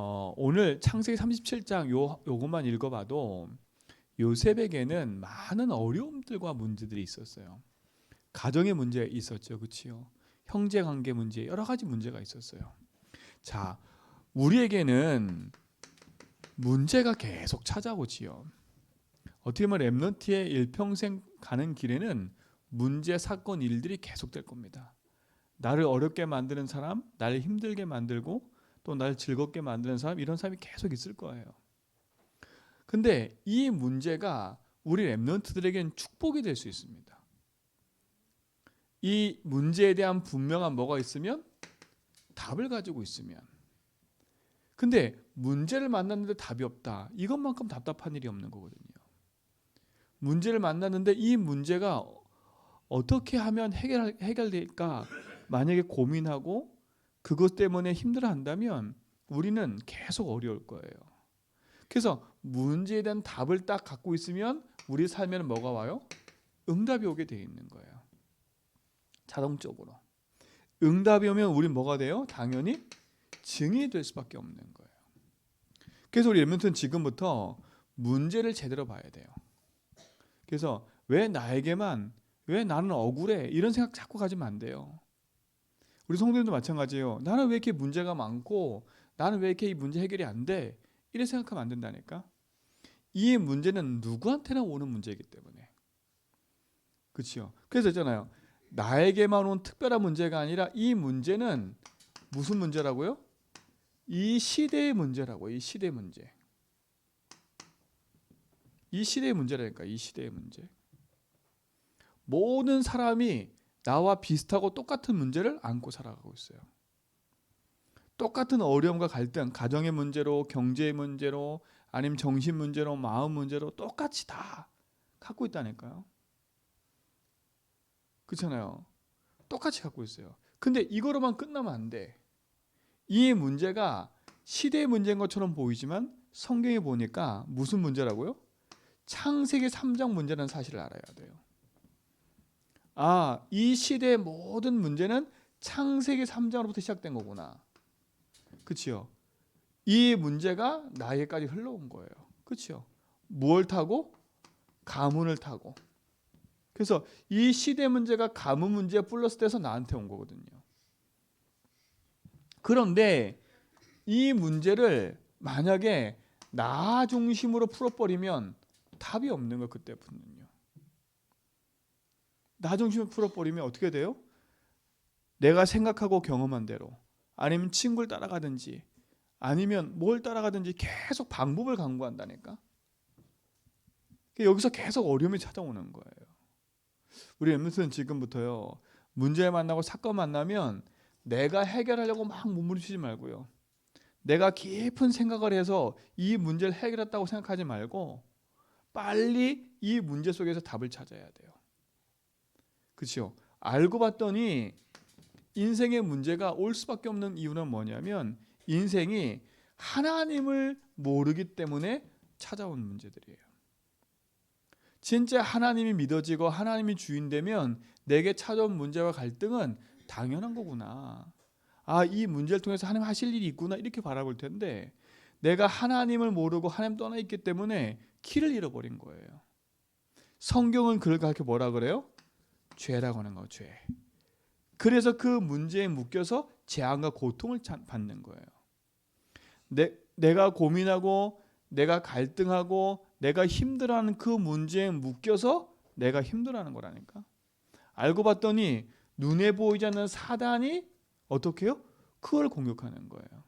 어, 오늘 창세기 37장 요 요것만 읽어봐도 요셉에게는 많은 어려움들과 문제들이 있었어요. 가정의 문제 있었죠, 그렇지요? 형제 관계 문제 여러 가지 문제가 있었어요. 자, 우리에게는 문제가 계속 찾아오지요. 어떻게 보면 렘넌트의 일평생 가는 길에는 문제, 사건, 일들이 계속될 겁니다. 나를 어렵게 만드는 사람, 나를 힘들게 만들고 또 나를 즐겁게 만드는 사람 이런 사람이 계속 있을 거예요. 근데 이 문제가 우리 렘넌트들에게는 축복이 될 수 있습니다. 이 문제에 대한 분명한 뭐가 있으면 답을 가지고 있으면 근데 문제를 만났는데 답이 없다. 이것만큼 답답한 일이 없는 거거든요. 문제를 만났는데 이 문제가 어떻게 하면 해결 해결될까 만약에 고민하고 그것 때문에 힘들어한다면 우리는 계속 어려울 거예요. 그래서 문제에 대한 답을 딱 갖고 있으면 우리 삶에는 뭐가 와요? 응답이 오게 돼 있는 거예요. 자동적으로. 응답이 오면 우리 뭐가 돼요? 당연히 증인이 될 수밖에 없는 거예요. 그래서 우리 렘넌트는 지금부터 문제를 제대로 봐야 돼요. 그래서 왜 나에게만 왜 나는 억울해 이런 생각 자꾸 가지면 안 돼요. 우리 성도님도 마찬가지예요. 나는 왜 이렇게 문제가 많고 나는 왜 이렇게 이 문제 해결이 안 돼? 이렇게 생각하면 안 된다니까. 이 문제는 누구한테나 오는 문제이기 때문에. 그렇죠. 그래서 있잖아요. 나에게만 온 특별한 문제가 아니라 이 문제는 무슨 문제라고요? 이 시대의 문제라고. 이 시대 문제. 이 시대의 문제라니까. 이 시대의 문제. 모든 사람이 나와 비슷하고 똑같은 문제를 안고 살아가고 있어요. 똑같은 어려움과 갈등, 가정의 문제로, 경제의 문제로, 아니면 정신 문제로, 마음 문제로 똑같이 다 갖고 있다니까요. 그렇잖아요. 똑같이 갖고 있어요. 근데 이거로만 끝나면 안 돼. 이 문제가 시대의 문제인 것처럼 보이지만 성경에 보니까 무슨 문제라고요? 창세기 3장 문제라는 사실을 알아야 돼요. 아, 이 시대의 모든 문제는 창세기 3장으로부터 시작된 거구나. 그렇죠? 이 문제가 나에게까지 흘러온 거예요. 그렇죠? 무엇 타고 가문을 타고. 그래서 이 시대 문제가 가문 문제 플러스 돼서 나한테 온 거거든요. 그런데 이 문제를 만약에 나 중심으로 풀어버리면 답이 없는 거 그때부터는요. 나 중심으로 풀어버리면 어떻게 돼요? 내가 생각하고 경험한 대로 아니면 친구를 따라가든지 아니면 뭘 따라가든지 계속 방법을 강구한다니까. 여기서 계속 어려움이 찾아오는 거예요. 우리 엠무스는 지금부터요. 문제 만나고 사건 만나면 내가 해결하려고 막 몸부림치지 말고요. 내가 깊은 생각을 해서 이 문제를 해결했다고 생각하지 말고 빨리 이 문제 속에서 답을 찾아야 돼요. 그렇죠? 알고 봤더니 인생의 문제가 올 수밖에 없는 이유는 뭐냐면 인생이 하나님을 모르기 때문에 찾아온 문제들이에요. 진짜 하나님이 믿어지고 하나님이 주인 되면 내게 찾아온 문제와 갈등은 당연한 거구나. 아, 이 문제를 통해서 하나님 하실 일이 있구나. 이렇게 바라볼 텐데 내가 하나님을 모르고 하나님 떠나 있기 때문에 키를 잃어버린 거예요. 성경은 그걸 그렇게 뭐라 그래요? 죄라고 하는 거, 죄. 그래서 그 문제에 묶여서 재앙과 고통을 받는 거예요. 내, 내가 고민하고 내가 갈등하고 내가 힘들어하는 그 문제에 묶여서 내가 힘들어하는 거라니까. 알고 봤더니 눈에 보이지 않는 사단이 어떻게 해요? 그걸 공격하는 거예요.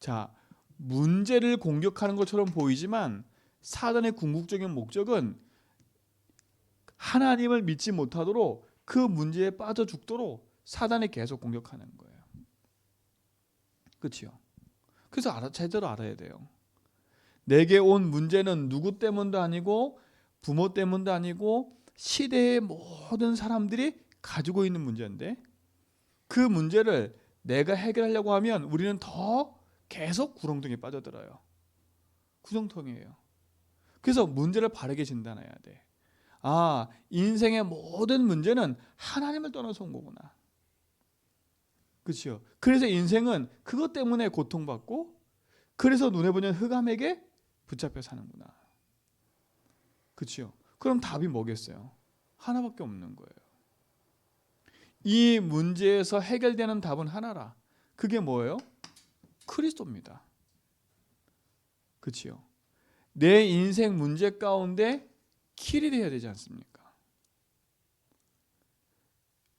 자, 문제를 공격하는 것처럼 보이지만 사단의 궁극적인 목적은 하나님을 믿지 못하도록 그 문제에 빠져 죽도록 사단이 계속 공격하는 거예요. 그렇죠? 그래서 알아, 제대로 알아야 돼요. 내게 온 문제는 누구 때문도 아니고 부모 때문도 아니고 시대의 모든 사람들이 가지고 있는 문제인데 그 문제를 내가 해결하려고 하면 우리는 더 계속 구렁텅이에 빠져들어요. 구렁텅이에요. 그래서 문제를 바르게 진단해야 돼. 아, 인생의 모든 문제는 하나님을 떠나서 온 거구나. 그렇죠. 그래서 인생은 그것 때문에 고통받고 그래서 눈에 보이는 흑암에게 붙잡혀 사는구나. 그렇죠. 그럼 답이 뭐겠어요? 하나밖에 없는 거예요. 이 문제에서 해결되는 답은 하나라. 그게 뭐예요? 그리스도입니다. 그렇죠. 내 인생 문제 가운데 길이 되어야 되지 않습니까?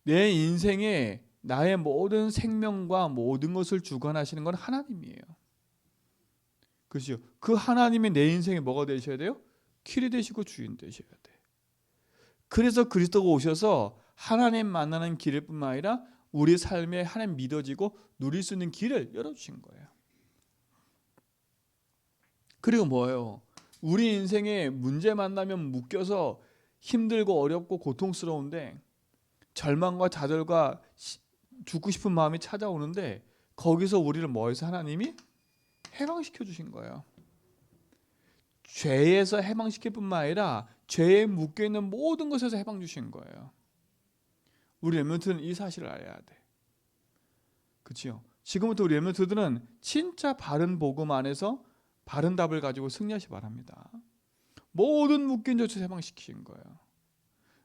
내 인생에 나의 모든 생명과 모든 것을 주관하시는 건 하나님이에요. 그렇죠. 그 하나님이 내 인생에 뭐가 되셔야 돼요? 길이 되시고 주인 되셔야 돼. 그래서 그리스도가 오셔서 하나님 만나는 길일 뿐만 아니라 우리 삶에 하나님 믿어지고 누릴 수 있는 길을 열어주신 거예요. 그리고 뭐예요? 우리 인생에 문제 만나면 묶여서 힘들고 어렵고 고통스러운데 절망과 좌절과 시- 죽고 싶은 마음이 찾아오는데 거기서 우리를 뭐해서 하나님이 해방시켜 주신 거예요. 죄에서 해방시킬 뿐만 아니라 죄에 묶여 있는 모든 것에서 해방 주신 거예요. 우리 렘넌트는 이 사실을 알아야 돼. 그렇죠? 지금부터 우리 렘넌트들은 진짜 바른 복음 안에서 바른 답을 가지고 승리하시 바랍니다. 모든 묶인 조치 해방시키신 거예요.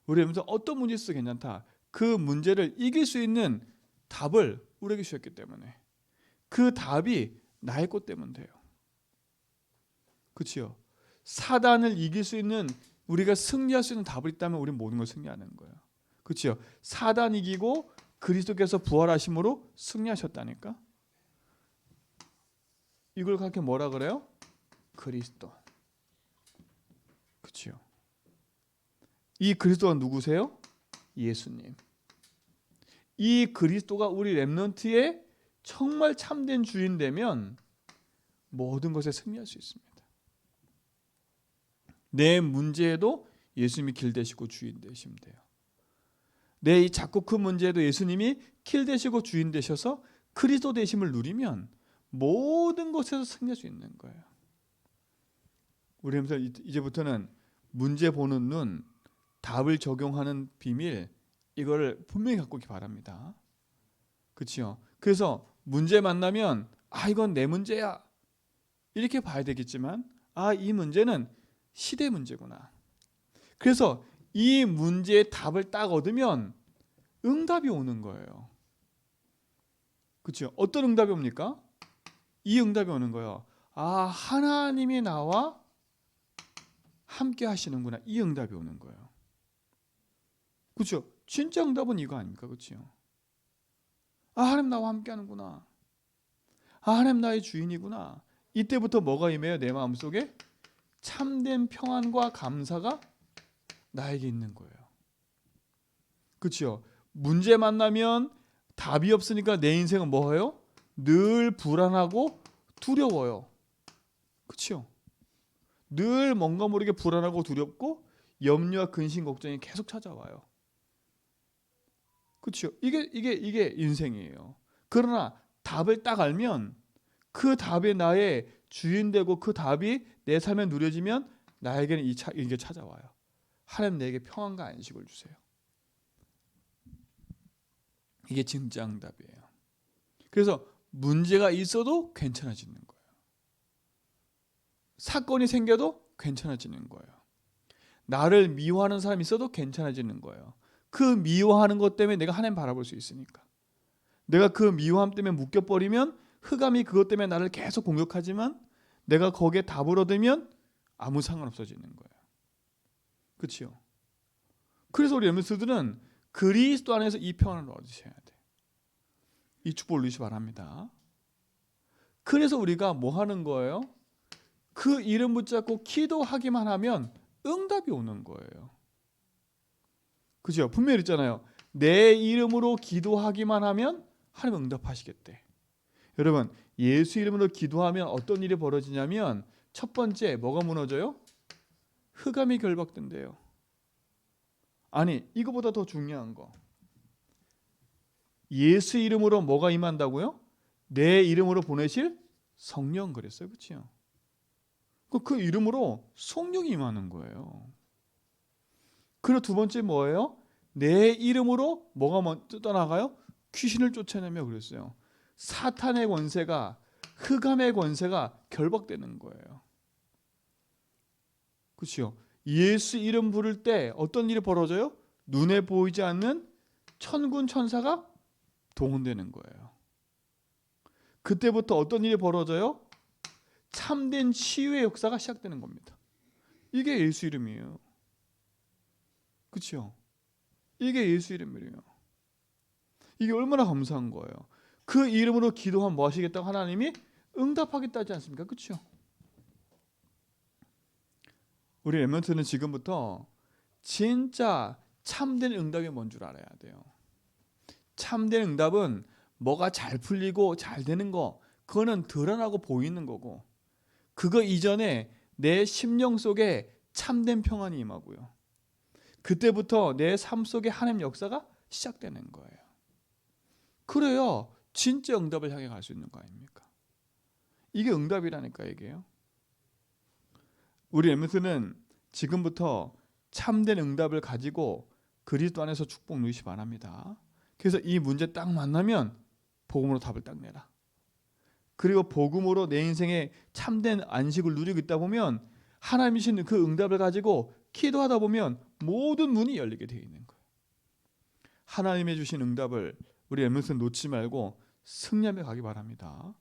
우리 렘넌트 어떤 문제 있어도 괜찮다. 그 문제를 이길 수 있는 답을 우리에게 주셨기 때문에 그 답이 나의 것 때문 돼요. 그렇죠? 사단을 이길 수 있는 우리가 승리할 수 있는 답을 있다면 우리 모든 걸 승리하는 거예요. 그렇죠? 사단 이기고 그리스도께서 부활하심으로 승리하셨다니까. 이걸 그렇게 뭐라 그래요? 그리스도. 그렇죠? 이 그리스도가 누구세요? 예수님. 이 그리스도가 우리 렘넌트의 정말 참된 주인 되면 모든 것에 승리할 수 있습니다. 내 문제에도 예수님이 길 되시고 주인 되시면 돼요. 내 이 작고 큰 문제에도 예수님이 길 되시고 주인 되셔서 그리스도 되심을 누리면 모든 것에서 승리할 수 있는 거예요. 우리 하면서 이제부터는 문제 보는 눈, 답을 적용하는 비밀 이거를 분명히 갖고 있기 바랍니다. 그렇죠? 그래서 문제 만나면 아 이건 내 문제야 이렇게 봐야 되겠지만 아 이 문제는 시대 문제구나. 그래서 이 문제의 답을 딱 얻으면 응답이 오는 거예요. 그렇죠? 어떤 응답이 옵니까? 이 응답이 오는 거예요. 아 하나님이 나와 함께 하시는구나. 이 응답이 오는 거예요. 그렇죠? 진짜 응답은 이거 아닙니까? 그렇죠? 아 하나님 나와 함께 하는구나. 아 하나님 나의 주인이구나. 이때부터 뭐가 임해요? 내 마음속에 참된 평안과 감사가 나에게 있는 거예요. 그렇죠? 문제 만나면 답이 없으니까 내 인생은 뭐예요? 늘 불안하고 두려워요. 그렇죠? 늘 뭔가 모르게 불안하고 두렵고 염려와 근심 걱정이 계속 찾아와요. 그렇죠? 이게 이게 이게 인생이에요. 그러나 답을 딱 알면 그 답이 나의 주인 되고 그 답이 내 삶에 누려지면 나에게는 이 차, 이게 찾아와요. 하나님 내게 평안과 안식을 주세요. 이게 진짜 응답이에요. 그래서 문제가 있어도 괜찮아지는 거예요. 사건이 생겨도 괜찮아지는 거예요. 나를 미워하는 사람이 있어도 괜찮아지는 거예요. 그 미워하는 것 때문에 내가 하나님 바라볼 수 있으니까. 내가 그 미워함 때문에 묶여버리면 흑암이 그것 때문에 나를 계속 공격하지만 내가 거기에 답을 얻으면 아무 상관없어지는 거예요. 그렇죠? 그래서 우리 엠스들은 그리스도 안에서 이 평안을 얻으셔야 돼. 이 축복을 누리시 바랍니다. 그래서 우리가 뭐 하는 거예요? 그 이름 붙잡고 기도하기만 하면 응답이 오는 거예요. 그죠? 분명히 있잖아요. 내 이름으로 기도하기만 하면 하나님 응답하시겠대. 여러분, 예수 이름으로 기도하면 어떤 일이 벌어지냐면 첫 번째 뭐가 무너져요? 흑암이 결박된대요. 아니, 이거보다 더 중요한 거. 예수 이름으로 뭐가 임한다고요? 내 이름으로 보내실 성령 그랬어요. 그렇죠? 그, 그 이름으로 성령이 임하는 거예요. 그리고 두 번째 뭐예요? 내 이름으로 뭐가 떠나가요? 귀신을 쫓아내며 그랬어요. 사탄의 권세가 흑암의 권세가 결박되는 거예요. 그렇죠? 예수 이름 부를 때 어떤 일이 벌어져요? 눈에 보이지 않는 천군 천사가 동원되는 거예요. 그때부터 어떤 일이 벌어져요? 참된 치유의 역사가 시작되는 겁니다. 이게 예수 이름이에요. 그렇죠? 이게 예수 이름이에요. 이게 얼마나 감사한 거예요. 그 이름으로 기도하면 뭐 하시겠다고 하나님이 응답하겠다 하지 않습니까? 그렇죠? 우리 레몬트는 지금부터 진짜 참된 응답이 뭔 줄 알아야 돼요. 참된 응답은 뭐가 잘 풀리고 잘 되는 거 그거는 드러나고 보이는 거고 그거 이전에 내 심령 속에 참된 평안이 임하고요. 그때부터 내 삶 속에 하나님 역사가 시작되는 거예요. 그래야 진짜 응답을 향해 갈 수 있는 거 아닙니까? 이게 응답이라니까 이게요. 우리 에메스는 지금부터 참된 응답을 가지고 그리스도 안에서 축복 누리시 바랍니다. 그래서 이 문제 딱 만나면 복음으로 답을 딱 내라. 그리고 복음으로 내 인생에 참된 안식을 누리고 있다 보면 하나님이신 그 응답을 가지고 기도하다 보면 모든 문이 열리게 되어 있는 거예요. 하나님의 주신 응답을 우리 에메스 놓지 말고 승리하며 가기 바랍니다.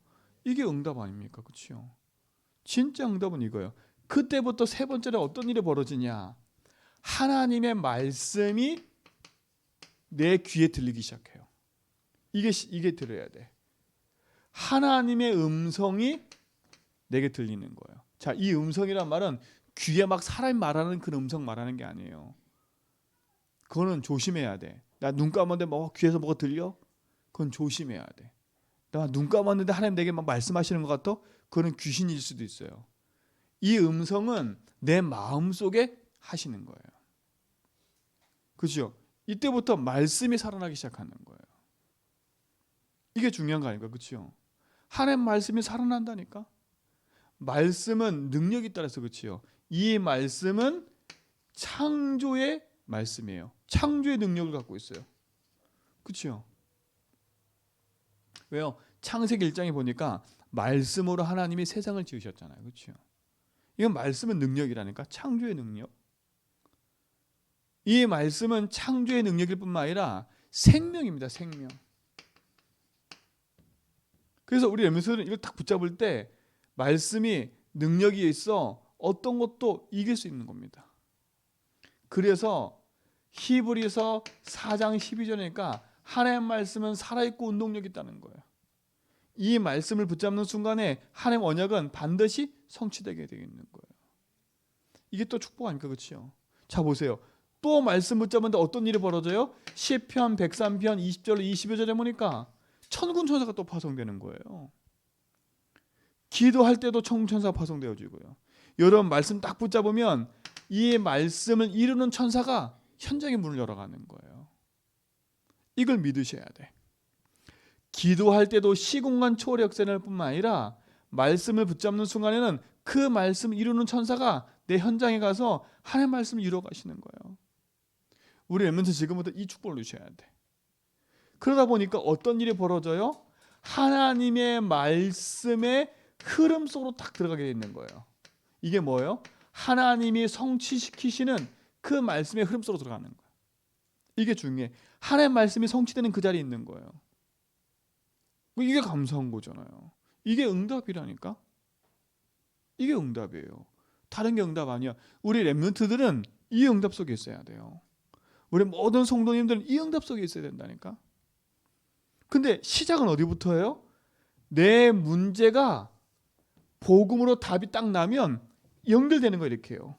이게 응답 아닙니까? 그렇죠? 진짜 응답은 이거예요. 그때부터 세 번째로 어떤 일이 벌어지냐? 하나님의 말씀이 내 귀에 들리기 시작해요. 이게 이게 들어야 돼. 하나님의 음성이 내게 들리는 거예요. 자, 이 음성이란 말은 귀에 막 사람이 말하는 그 음성 말하는 게 아니에요. 그거는 조심해야 돼. 나 눈 감았는데 뭐 귀에서 뭐가 들려? 그건 조심해야 돼. 나 눈 감았는데 하나님 내게 막 말씀하시는 것 같아? 그거는 귀신일 수도 있어요. 이 음성은 내 마음 속에 하시는 거예요. 그죠? 이때부터 말씀이 살아나기 시작하는 거예요. 이게 중요한 거 아닙니까? 그렇죠? 하나님 말씀이 살아난다니까. 말씀은 능력이 따라서 그렇지요. 이 말씀은 창조의 말씀이에요. 창조의 능력을 갖고 있어요. 그렇죠? 왜요? 창세기 1장에 보니까 말씀으로 하나님이 세상을 지으셨잖아요. 그렇죠? 이건 말씀은 능력이라니까 창조의 능력. 이 말씀은 창조의 능력일 뿐만 아니라 생명입니다. 생명. 그래서 우리 에메소는 이걸 딱 붙잡을 때 말씀이 능력이 있어 어떤 것도 이길 수 있는 겁니다. 그래서 히브리서 4장 12절이니까 하나님 말씀은 살아있고 운동력이 있다는 거예요. 이 말씀을 붙잡는 순간에 하나님 언약은 반드시 성취되게 되어 있는 거예요. 이게 또 축복 아닙니까? 그렇죠? 자 보세요. 또 말씀 붙잡는데 어떤 일이 벌어져요? 시편 103편 20절 22절에 보니까 천군 천사가 또 파송되는 거예요. 기도할 때도 천군 천사가 파송되어지고요. 여러분 말씀 딱 붙잡으면 이 말씀을 이루는 천사가 현장의 문을 열어가는 거예요. 이걸 믿으셔야 돼. 기도할 때도 시공간 초월의 역사를 뿐만 아니라 말씀을 붙잡는 순간에는 그 말씀을 이루는 천사가 내 현장에 가서 하나님 말씀을 이루어 가시는 거예요. 우리 엠멘트 지금부터 이 축복을 누셔야 돼. 그러다 보니까 어떤 일이 벌어져요? 하나님의 말씀의 흐름 속으로 딱 들어가게 되는 거예요. 이게 뭐예요? 하나님이 성취시키시는 그 말씀의 흐름 속으로 들어가는 거예요. 이게 중요해. 하나님 말씀이 성취되는 그 자리에 있는 거예요. 뭐 이게 감사한 거잖아요. 이게 응답이라니까. 이게 응답이에요. 다른 게 응답 아니야. 우리 랩런트들은 이 응답 속에 있어야 돼요. 우리 모든 성도님들은 이 응답 속에 있어야 된다니까. 근데 시작은 어디부터예요? 내 문제가 복음으로 답이 딱 나면 연결되는 거 이렇게요.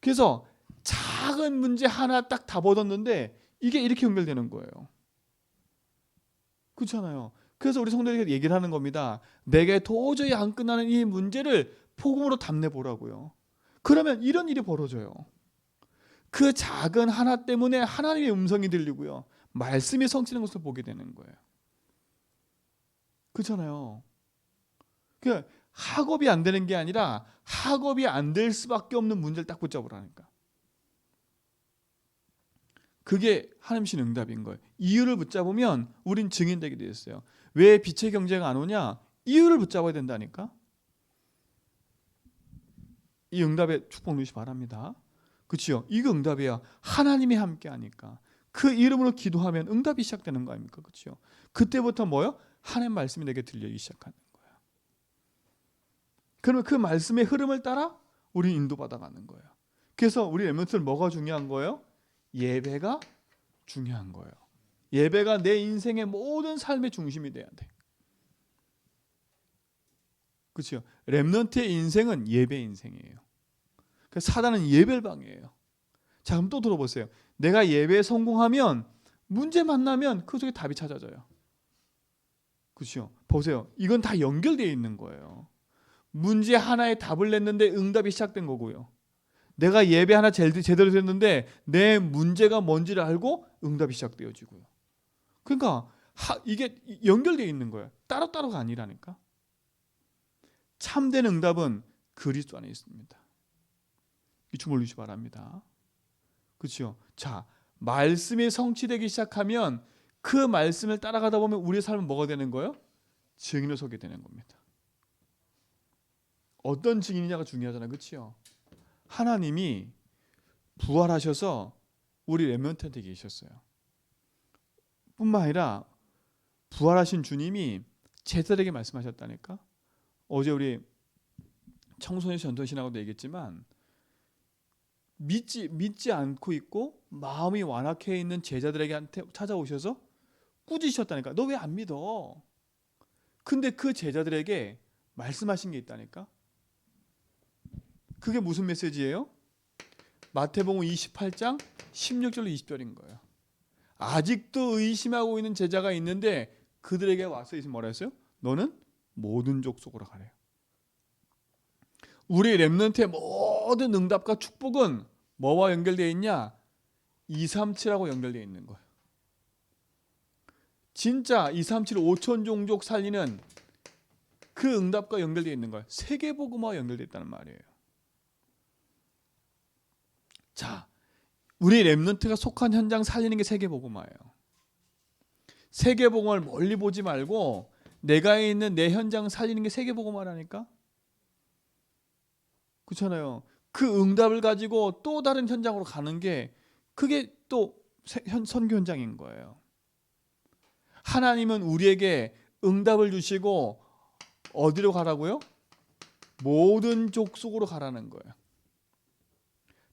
그래서 작은 문제 하나 딱 답 얻었는데 이게 이렇게 연결되는 거예요. 그렇잖아요. 그래서 우리 성도에게 얘기를 하는 겁니다. 내게 도저히 안 끝나는 이 문제를 복음으로 답내 보라고요. 그러면 이런 일이 벌어져요. 그 작은 하나 때문에 하나님의 음성이 들리고요. 말씀이 성취는 것을 보게 되는 거예요. 그렇잖아요. 그 학업이 안 되는 게 아니라 학업이 안 될 수밖에 없는 문제를 딱 붙잡으라니까. 그게 하나님신 응답인 거예요. 이유를 붙잡으면 우린 증인되게 되어 있어요. 왜 빛의 경제가 안 오냐? 이유를 붙잡아야 된다니까. 이 응답에 축복 누시 바랍니다. 그렇죠? 이거 응답이야. 하나님이 함께 하니까. 그 이름으로 기도하면 응답이 시작되는 거 아닙니까? 그렇죠? 그때부터 뭐요? 하나님 말씀이 내게 들리기 시작하는 거야. 그러면 그 말씀의 흐름을 따라 우리 인도받아 가는 거예요. 그래서 우리 렘넌트는 뭐가 중요한 거예요? 예배가 중요한 거예요. 예배가 내 인생의 모든 삶의 중심이 돼야 돼. 그렇죠? 렘넌트의 인생은 예배 인생이에요. 그 사단은 예배를 방해해요. 자, 그럼 또 들어보세요. 내가 예배에 성공하면 문제 만나면 그 속에 답이 찾아져요. 그렇죠? 보세요. 이건 다 연결되어 있는 거예요. 문제 하나에 답을 냈는데 응답이 시작된 거고요. 내가 예배 하나 제대로 됐는데 내 문제가 뭔지를 알고 응답이 시작되어지고요. 그러니까 하, 이게 연결되어 있는 거예요. 따로따로가 아니라니까. 참된 응답은 그리스도 안에 있습니다. 이 주물 주시 바랍니다. 그렇죠? 자, 말씀이 성취되기 시작하면 그 말씀을 따라가다 보면 우리의 삶은 뭐가 되는 거예요? 증인을 서게 되는 겁니다. 어떤 증인이냐가 중요하잖아요. 그렇죠? 하나님이 부활하셔서 우리 렘넌트한테 계셨어요. 뿐만 아니라 부활하신 주님이 제자들에게 말씀하셨다니까. 어제 우리 청소년 전도신하고도 얘기했지만 믿지 믿지 않고 있고 마음이 완악해 있는 제자들에게 찾아오셔서 꾸짖으셨다니까. 너 왜 안 믿어? 근데 그 제자들에게 말씀하신 게 있다니까. 그게 무슨 메시지예요? 마태복음 28장 16절로 20절인 거예요. 아직도 의심하고 있는 제자가 있는데 그들에게 와서 이제 뭐라 했어요? 너는 모든 족속으로 가래요. 우리 렘넌트의 모든 응답과 축복은 뭐와 연결되어 있냐? 237하고 연결되어 있는 거예요. 진짜 237 5천 종족 살리는 그 응답과 연결되어 있는 거예요. 세계 복음화와 연결되어 있다는 말이에요. 자, 우리 렘넌트가 속한 현장 살리는 게 세계 복음화예요. 세계 복음을 멀리 보지 말고 내가 있는 내 현장 살리는 게 세계 복음화라니까. 그렇잖아요. 그 응답을 가지고 또 다른 현장으로 가는 게 그게 또 선교 현장인 거예요. 하나님은 우리에게 응답을 주시고 어디로 가라고요? 모든 족속으로 가라는 거예요.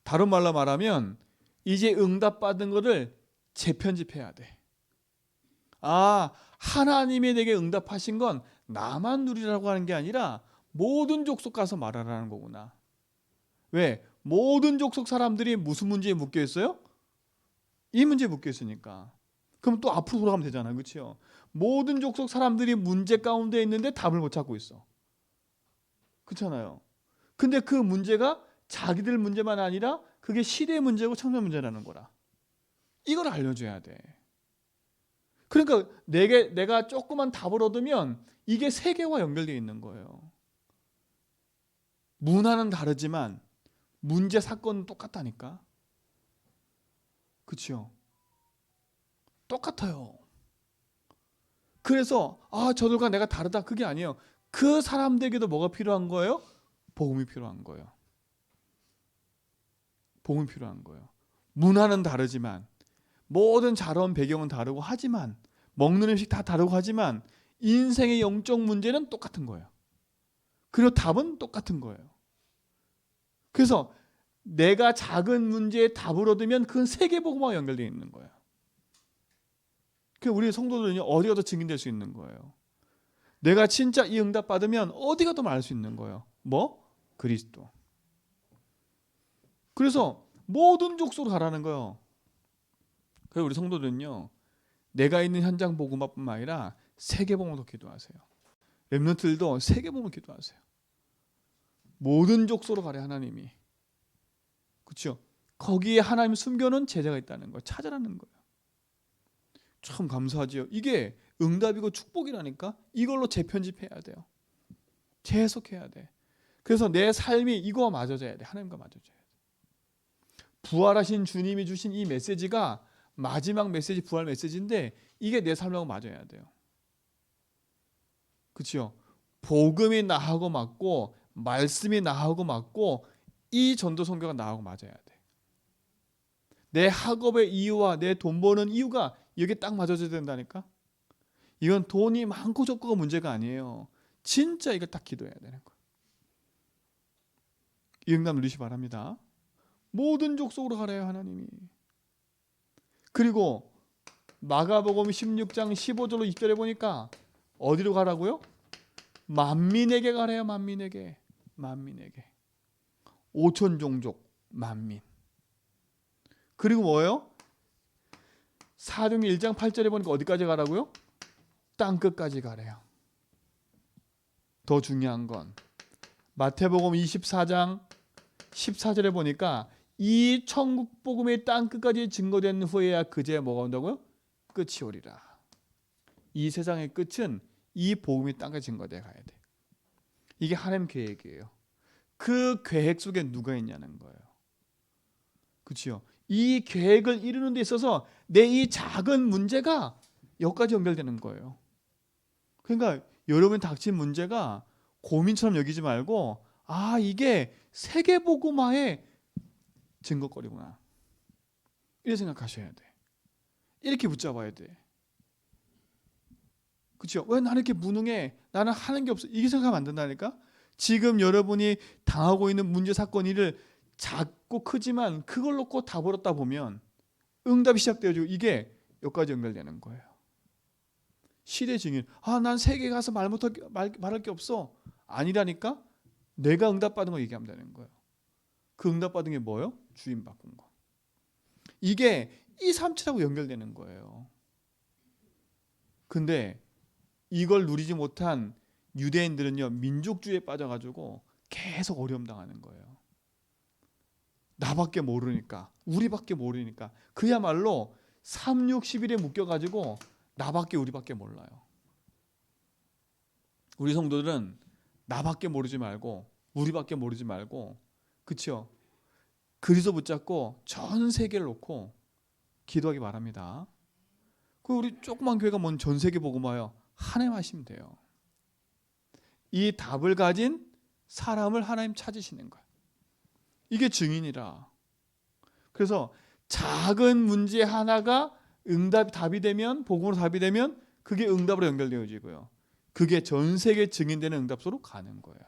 다른 말로 말하면 이제 응답 받은 것을 재편집해야 돼. 아, 하나님이 내게 응답하신 건 나만 누리라고 하는 게 아니라 모든 족속 가서 말하라는 거구나. 왜? 모든 족속 사람들이 무슨 문제에 묶여 있어요? 이 문제에 묶여 있으니까. 그럼 또 앞으로 돌아가면 되잖아요. 그렇죠? 모든 족속 사람들이 문제 가운데 있는데 답을 못 찾고 있어. 그렇잖아요. 근데 그 문제가 자기들 문제만 아니라 그게 시대의 문제고 청년 문제라는 거라. 이걸 알려줘야 돼. 그러니까 내게 내가 조그만 답을 얻으면 이게 세계와 연결되어 있는 거예요. 문화는 다르지만 문제 사건은 똑같다니까. 그렇죠? 똑같아요. 그래서 아 저들과 내가 다르다 그게 아니에요. 그 사람들에게도 뭐가 필요한 거예요? 복음이 필요한 거예요. 복음이 필요한 거예요. 문화는 다르지만 모든 자라온 배경은 다르고 하지만 먹는 음식 다 다르고 하지만 인생의 영적 문제는 똑같은 거예요. 그리고 답은 똑같은 거예요. 그래서 내가 작은 문제에 답을 얻으면 그건 세계복음과 연결되어 있는 거예요. 그 우리 성도들은 어디 가도 증인될 수 있는 거예요. 내가 진짜 이 응답 받으면 어디 가도 말할 수 있는 거예요. 뭐? 그리스도. 그래서 모든 족속으로 가라는 거예요. 그래서 우리 성도들은요. 내가 있는 현장 복음화뿐만 아니라 세계 복음도 기도하세요. 렘넌트들도 세계 복음을 기도하세요. 모든 족속으로 가래 하나님이. 그렇죠? 거기에 하나님 숨겨놓은 제자가 있다는 거 찾아라는 거예요. 참 감사하지요. 이게 응답이고 축복이라니까 이걸로 재편집해야 돼요. 재해석해야 돼. 그래서 내 삶이 이거와 맞아져야 돼. 하나님과 맞아져야 돼. 부활하신 주님이 주신 이 메시지가 마지막 메시지 부활 메시지인데 이게 내 삶하고 맞아야 돼요. 그렇죠? 복음이 나하고 맞고 말씀이 나하고 맞고 이 전도 성교가 나하고 맞아야 돼. 내 학업의 이유와 내 돈 버는 이유가 여기 딱 맞아져야 된다니까. 이건 돈이 많고 적고가 문제가 아니에요. 진짜 이걸 딱 기도해야 되는 거예요. 이 응답 누리시 바랍니다. 모든 족속으로 가래요 하나님이. 그리고 마가복음 16장 15절로 2절에 보니까 어디로 가라고요? 만민에게 가래요 만민에게 만민에게 5천 종족 만민 그리고 뭐예요? 사도행 1장 8절에 보니까 어디까지 가라고요? 땅 끝까지 가래요. 더 중요한 건 마태복음 24장 14절에 보니까 이 천국 복음의 땅 끝까지 증거된 후에야 그제 뭐가 온다고요? 끝이 오리라. 이 세상의 끝은 이 복음이 땅까지 증거돼 가야 돼. 이게 하나님 계획이에요. 그 계획 속에 누가 있냐는 거예요. 그렇죠? 이 계획을 이루는 데 있어서 내 이 작은 문제가 여기까지 연결되는 거예요. 그러니까 여러분 닥친 문제가 고민처럼 여기지 말고 아 이게 세계복음화의 증거거리구나. 이렇게 생각하셔야 돼. 이렇게 붙잡아야 돼. 그렇죠? 왜 나는 이렇게 무능해? 나는 하는 게 없어. 이게 생각하면 안 된다니까. 지금 여러분이 당하고 있는 문제 사건 일을 작고 크지만 그걸 놓고 다 벌었다 보면 응답이 시작되어지고 이게 여기까지 연결되는 거예요. 시대 증인. 아, 난 세계 가서 말 못할 게- 말, 말할 게 없어. 아니라니까. 내가 응답 받은 거 얘기하면 되는 거예요. 그 응답 받은 게 뭐예요? 주인 바꾼 거. 이게 이 삼치라고 연결되는 거예요. 근데 이걸 누리지 못한 유대인들은요 민족주의에 빠져가지고 계속 어려움 당하는 거예요. 나밖에 모르니까 우리밖에 모르니까 그야말로 3, 6, 11에 묶여가지고 나밖에 우리밖에 몰라요. 우리 성도들은 나밖에 모르지 말고 우리밖에 모르지 말고 그렇죠? 그리스도 붙잡고 전 세계를 놓고 기도하기 바랍니다. 그 우리 조그만 교회가 뭔 전 세계 복음화요? 하나님 하시면 돼요. 이 답을 가진 사람을 하나님 찾으시는 거예요. 이게 증인이라. 그래서 작은 문제 하나가 응답 답이 되면 복음으로 답이 되면 그게 응답으로 연결되어지고요. 그게 전 세계 증인되는 응답소로 가는 거예요.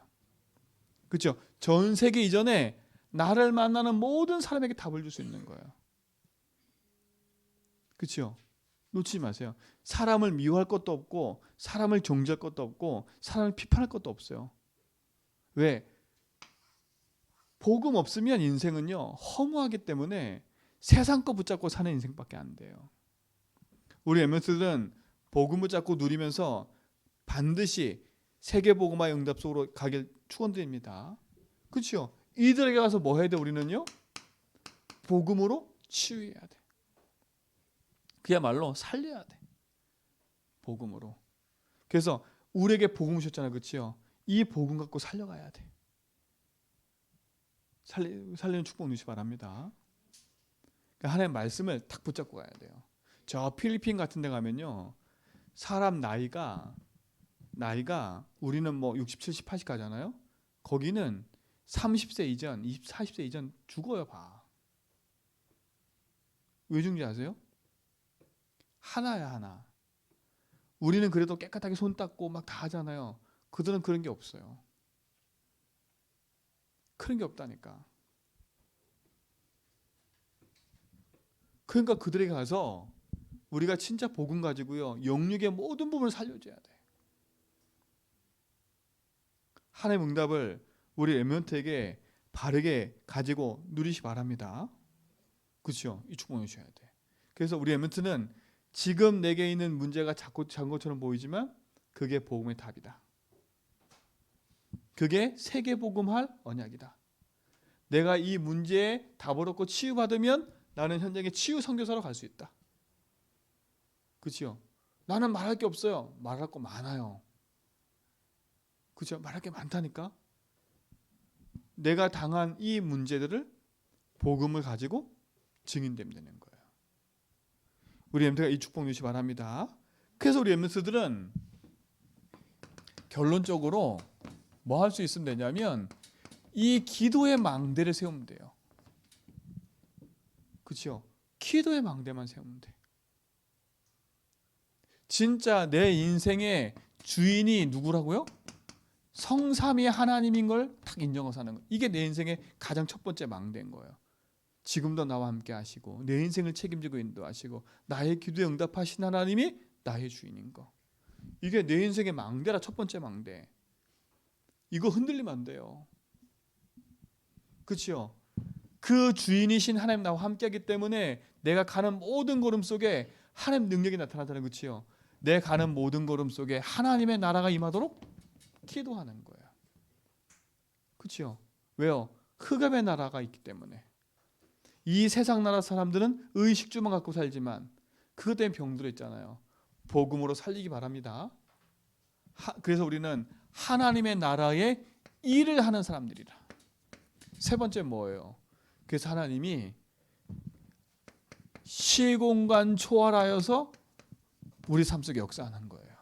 그렇죠? 전 세계 이전에 나를 만나는 모든 사람에게 답을 줄 수 있는 거예요. 그렇죠? 놓치지 마세요. 사람을 미워할 것도 없고 사람을 정죄할 것도 없고 사람을 비판할 것도 없어요. 왜? 복음 없으면 인생은요 허무하기 때문에 세상 거 붙잡고 사는 인생밖에 안 돼요. 우리 에메스들은 복음 붙잡고 누리면서 반드시 세계 복음화의 응답 속으로 가길 축원드립니다. 그렇죠? 이들에게 가서 뭐 해야 돼 우리는요? 복음으로 치유해야 돼. 그야말로 살려야 돼. 복음으로. 그래서 우리에게 복음 주셨잖아요. 그렇죠? 이 복음 갖고 살려가야 돼. 살리, 살리는 축복 누시 바랍니다. 그러니까 하나님의 말씀을 탁 붙잡고 가야 돼요. 저 필리핀 같은 데 가면요. 사람 나이가 나이가 우리는 뭐 60, 70, 80 가잖아요. 거기는 30세 이전, 20, 40세 이전 죽어요, 봐. 왜 죽는지 아세요? 하나야, 하나. 우리는 그래도 깨끗하게 손 닦고 막 다 하잖아요. 그들은 그런 게 없어요. 그런 게 없다니까. 그러니까 그들에게 가서 우리가 진짜 복음 가지고요. 영육의 모든 부분을 살려줘야 돼. 하나님 응답을 우리 에멘트에게 바르게 가지고 누리시 바랍니다. 그렇죠? 이 축복을 주셔야 돼. 그래서 우리 에멘트는 지금 내게 있는 문제가 자꾸 작은 것처럼 보이지만 그게 복음의 답이다. 그게 세계 복음할 언약이다. 내가 이 문제에 답을 얻고 치유받으면 나는 현장에 치유 선교사로 갈 수 있다. 그렇죠? 나는 말할 게 없어요. 말할 거 많아요. 그렇죠? 말할 게 많다니까. 내가 당한 이 문제들을 복음을 가지고 증인되면 되는 거예요. 우리 엠트가 이 축복 누시 바랍니다. 그래서 우리 엠트들은 결론적으로 뭐 할 수 있으면 되냐면 이 기도의 망대를 세우면 돼요. 그렇죠? 기도의 망대만 세우면 돼. 진짜 내 인생의 주인이 누구라고요? 성삼위 하나님인 걸 딱 인정하고 사는 거. 이게 내 인생의 가장 첫 번째 망대인 거예요. 지금도 나와 함께 하시고 내 인생을 책임지고 인도하시고 나의 기도에 응답하신 하나님이 나의 주인인 거. 이게 내 인생의 망대라 첫 번째 망대. 이거 흔들리면 안 돼요. 그렇죠? 그 주인이신 하나님 나와 함께하기 때문에 내가 가는 모든 걸음 속에 하나님 능력이 나타나잖아요. 그렇죠? 내 가는 모든 걸음 속에 하나님의 나라가 임하도록 기도하는 거예요. 그렇죠? 왜요? 흑암의 나라가 있기 때문에. 이 세상 나라 사람들은 의식주만 갖고 살지만 그것 때문에 병들어 있잖아요. 복음으로 살리기 바랍니다. 하, 그래서 우리는 하나님의 나라의 일을 하는 사람들이라. 세 번째 뭐예요? 그래서 하나님이 시공간 초월하여서 우리 삶 속에 역사하는 거예요.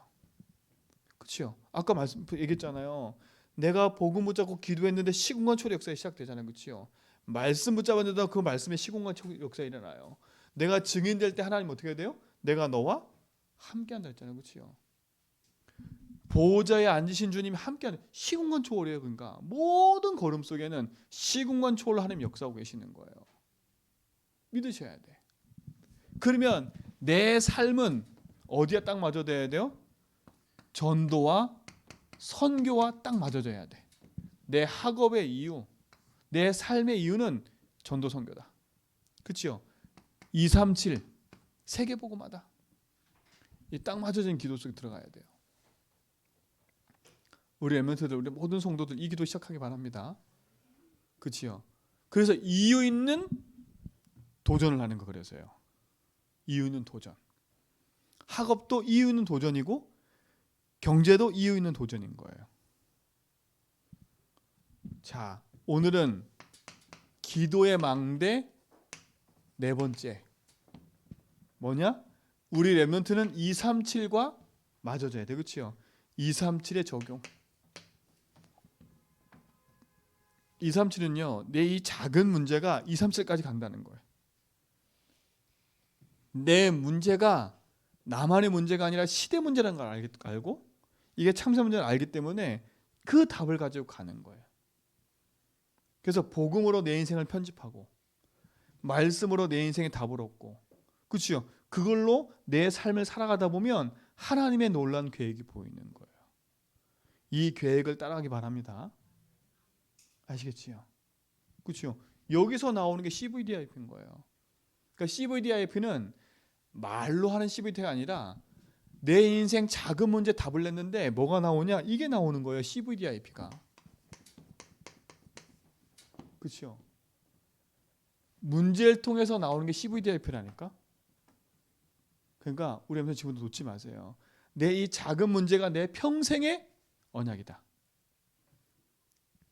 그렇죠? 아까 말씀 얘기했잖아요. 내가 복음 붙잡고 기도했는데 시공간 초월 역사가 시작되잖아요. 그렇죠? 말씀 붙잡았는데 그 말씀에 시공간 역사가 일어나요. 내가 증인 될 때 하나님 어떻게 돼요? 내가 너와 함께 한다 했잖아요. 그렇죠? 보호자에 앉으신 주님이 함께하는 시공간 초월이에요. 그러니까 모든 걸음 속에는 시공간 초월 하나님 역사하고 계시는 거예요. 믿으셔야 돼. 그러면 내 삶은 어디에 딱 맞아져야 돼요? 전도와 선교와 딱 맞아져야 돼. 내 학업의 이유, 내 삶의 이유는 전도 선교다. 그렇죠? 237 세계 복음하다. 이 딱 맞아진 기도 속에 들어가야 돼요. 우리 엠멘트들 우리 모든 성도들 이 기도 시작하기 바랍니다. 그렇지요? 그래서 이유 있는 도전을 하는 거 그래서요. 이유 있는 도전. 학업도 이유 있는 도전이고 경제도 이유 있는 도전인 거예요. 자, 오늘은 기도의 망대 네 번째. 뭐냐? 우리 랩런트는 237과 맞아져야 돼. 그렇지요? 237의 적용. 237은요. 내 이 작은 문제가 237까지 간다는 거예요. 내 문제가 나만의 문제가 아니라 시대 문제라는 걸 알고 이게 참새 문제를 알기 때문에 그 답을 가지고 가는 거예요. 그래서 복음으로 내 인생을 편집하고 말씀으로 내 인생의 답을 얻고 그렇죠? 그걸로 내 삶을 살아가다 보면 하나님의 놀란 계획이 보이는 거예요. 이 계획을 따라가기 바랍니다. 아시겠지요? 그렇죠? 여기서 나오는 게 CVDIP인 거예요. 그러니까 CVDIP는 말로 하는 CVDIP가 아니라 내 인생 작은 문제 답을 냈는데 뭐가 나오냐? 이게 나오는 거예요. CVDIP가. 그렇죠? 문제를 통해서 나오는 게 CVDIP라니까. 그러니까 우리 한번 지금도 놓지 마세요. 내 이 작은 문제가 내 평생의 언약이다.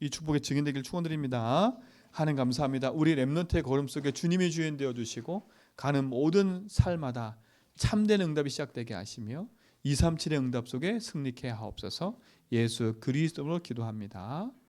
이 축복의 증인되길 축원드립니다. 하는 감사합니다. 우리 렘넌트의 걸음 속에 주님이 주인 되어 주시고 가는 모든 삶마다 참된 응답이 시작되게 하시며 237의 응답 속에 승리케 하옵소서. 예수 그리스도로 기도합니다.